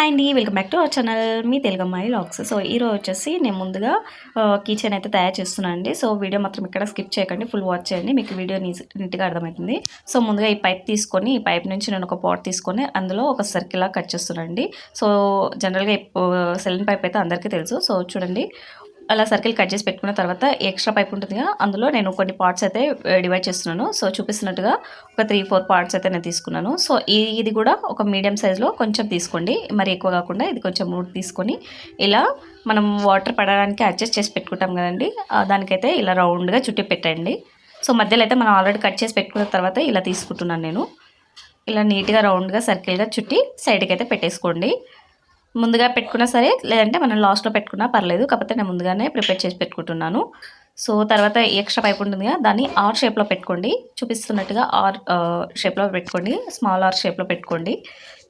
Hi అండి welcome back to our channel. మీ తెలుగు అమ్మాయి లాక్స్ సో ఈరోజు వచ్చేసి నేను ముందుగా కిచెన్ అయితే తయారు చేస్తున్నాను అండి. సో వీడియో మాత్రం ఇక్కడ స్కిప్ చేయకండి ఫుల్ వాచ్ చేయండి మీకు వీడియో నీట్గా అర్థమవుతుంది. సో ముందుగా ఈ పైప్ తీసుకొని ఈ పైప్ నుంచి నేను ఒక పాట్ తీసుకొని అందులో ఒక సర్కిల్ కట్ చేస్తున్నాను సో జనరల్గా సెలైన్ పైప్ అయితే అందరికీ తెలుసు. సో చూడండి అలా సర్కిల్ కట్ చేసి పెట్టుకున్న తర్వాత ఎక్స్ట్రా పైప్ ఉంటుందిగా అందులో నేను కొన్ని పార్ట్స్ అయితే డివైడ్ చేస్తున్నాను. సో చూపిస్తున్నట్టుగా ఒక త్రీ ఫోర్ పార్ట్స్ అయితే నేను తీసుకున్నాను. సో ఇది కూడా ఒక మీడియం సైజులో కొంచెం తీసుకోండి. మరి ఎక్కువ కాకుండా ఇది కొంచెం మూడు తీసుకొని ఇలా మనం వాటర్ పడడానికి అడ్జస్ట్ చేసి పెట్టుకుంటాం కదండి. దానికైతే ఇలా రౌండ్గా చుట్టి పెట్టండి. సో మధ్యలో అయితే మనం ఆల్రెడీ కట్ చేసి పెట్టుకున్న తర్వాత ఇలా తీసుకుంటున్నాను నేను. ఇలా నీట్గా రౌండ్గా సర్కిల్గా చుట్టి సైడ్కి అయితే పెట్టేసుకోండి. ముందుగా పెట్టుకున్నా సరే లేదంటే మనం లాస్ట్లో పెట్టుకున్నా పర్లేదు. కాకపోతే నేను ముందుగానే ప్రిపేర్ చేసి పెట్టుకుంటున్నాను. సో తర్వాత ఎక్స్ట్రా పైప్ ఉంటుంది కదా దాన్ని ఆర్ షేప్లో పెట్టుకోండి. చూపిస్తున్నట్టుగా ఆర్ షేప్లో పెట్టుకోండి. స్మాల్ ఆర్ షేప్లో పెట్టుకోండి.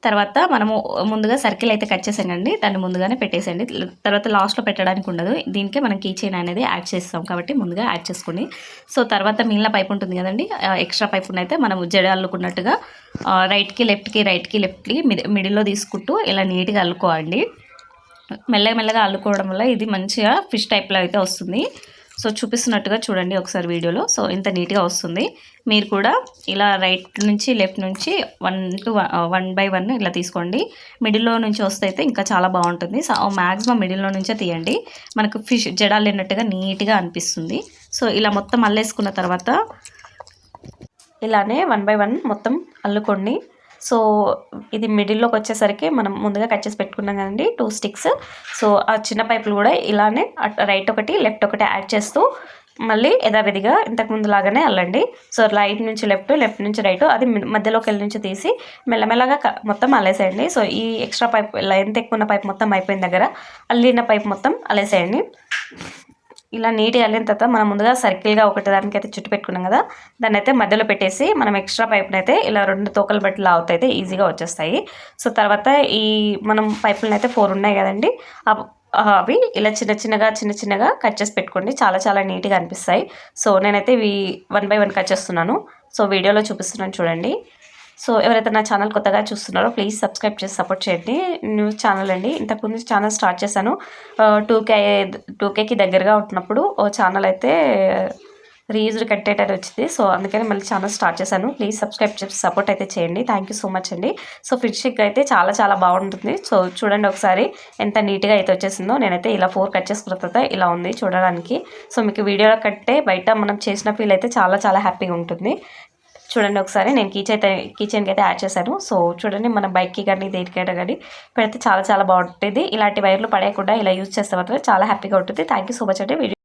తర్వాత మనము ముందుగా సర్కిల్ అయితే కట్ చేసేయండి. దాన్ని ముందుగానే పెట్టేసేయండి. తర్వాత లాస్ట్లో పెట్టడానికి ఉండదు. దీనికే మనం కీ చైన్ అనేది యాడ్ చేస్తాం కాబట్టి ముందుగా యాడ్ చేసుకోండి సో తర్వాత మిగిలిన పైప్ ఉంటుంది కదండి ఎక్స్ట్రా పైప్ అయితే మనం జడ అల్లుకున్నట్టుగా రైట్కి లెఫ్ట్కి రైట్కి లెఫ్ట్కి మిడిల్లో తీసుకుంటూ ఇలా నీట్గా అల్లుకోవాలి. మెల్లగా మెల్లగా అల్లుకోవడం వల్ల ఇది మంచిగా ఫిష్ టైప్లో అయితే వస్తుంది. సో చూపిస్తున్నట్టుగా చూడండి ఒకసారి వీడియోలో. సో ఇంత నీట్గా వస్తుంది. మీరు కూడా ఇలా రైట్ నుంచి లెఫ్ట్ నుంచి one to one by one ఇలా తీసుకోండి. మిడిల్లో నుంచి వస్తే అయితే ఇంకా చాలా బాగుంటుంది. సో మ్యాక్సిమం మిడిల్లో నుంచే తీయండి. మనకు ఫిష్ జడాలు లేనట్టుగా నీట్గా అనిపిస్తుంది. సో ఇలా మొత్తం అల్లేసుకున్న తర్వాత ఇలానే వన్ బై వన్ మొత్తం అల్లుకోండి. సో ఇది మిడిల్లోకి వచ్చేసరికి మనం ముందుగా కట్ చేసి పెట్టుకున్నాం కదండి టూ స్టిక్స్ సో ఆ చిన్న పైపులు కూడా ఇలానే రైట్ ఒకటి లెఫ్ట్ ఒకటి యాడ్ చేస్తూ మళ్ళీ యథావిధిగా ఇంతకుముందు లాగానే అల్లండి. సో రైట్ నుంచి లెఫ్ట్ లెఫ్ట్ నుంచి రైట్ అది మధ్యలోకి వెళ్ళి నుంచి తీసి మెల్లమెల్లగా మొత్తం అల్లేసేయండి. సో ఈ ఎక్స్ట్రా పైప్ ఎంత ఎక్కువ ఉన్న పైప్ మొత్తం అయిపోయిన దగ్గర అల్లిన పైప్ మొత్తం అల్లేసేయండి. ఇలా నీట్గా వెళ్ళిన తర్వాత మనం ముందుగా సర్కిల్గా ఒకటి దానికి అయితే చుట్టు పెట్టుకున్నాం కదా దాన్ని అయితే మధ్యలో పెట్టేసి మనం ఎక్స్ట్రా పైపుని అయితే ఇలా రెండు తోకలు బట్టి లావుతాయి అయితే ఈజీగా వచ్చేస్తాయి. సో తర్వాత ఈ మనం పైపులను అయితే ఫోర్ ఉన్నాయి కదండి అవి ఇలా చిన్న చిన్నగా చిన్న చిన్నగా కట్ చేసి పెట్టుకోండి. చాలా చాలా నీట్గా అనిపిస్తాయి. సో నేనైతే ఇవి వన్ బై వన్ కట్ చేస్తున్నాను. సో వీడియోలో చూపిస్తున్నాను చూడండి. సో ఎవరైతే నా ఛానల్ కొత్తగా చూస్తున్నారో ప్లీజ్ సబ్స్క్రైబ్ చేసి సపోర్ట్ చేయండి. న్యూస్ ఛానల్ అండి. ఇంతకుముందు ఛానల్ స్టార్ట్ చేశాను. టూ కే టూ కేకి దగ్గరగా ఉంటున్నప్పుడు ఓ ఛానల్ అయితే రీయూజ్డ్ కంటెంట్ అని వచ్చింది. సో అందుకని మళ్ళీ ఛానల్ స్టార్ట్ చేశాను. ప్లీజ్ సబ్స్క్రైబ్ చేసి సపోర్ట్ అయితే చేయండి. థ్యాంక్ యూ సో మచ్ అండి. సో ఫిష్ అయితే చాలా చాలా బాగుంటుంది. సో చూడండి ఒకసారి ఎంత నీట్గా అయితే వచ్చేసిందో. నేనైతే ఇలా ఫోర్ కట్ చేసుకున్న తర్వాత ఇలా ఉంది చూడడానికి. సో మీకు వీడియోలో కట్టే బయట మనం చేసిన ఫీల్ అయితే చాలా చాలా హ్యాపీగా ఉంటుంది. చూడండి ఒకసారి నేను కిచెన్ అయితే కిచెన్కి అయితే యాడ్ చేశాను. సో చూడండి మన బైక్కి కానీ దేనికైనా కానీ పెడితే చాలా చాలా బాగుంటుంది. ఇలాంటి వైర్లు పడేయకుండా ఇలా యూజ్ చేస్తే మాత్రం చాలా హ్యాపీగా ఉంటుంది. థ్యాంక్ సో మచ్ అండి. వీడియో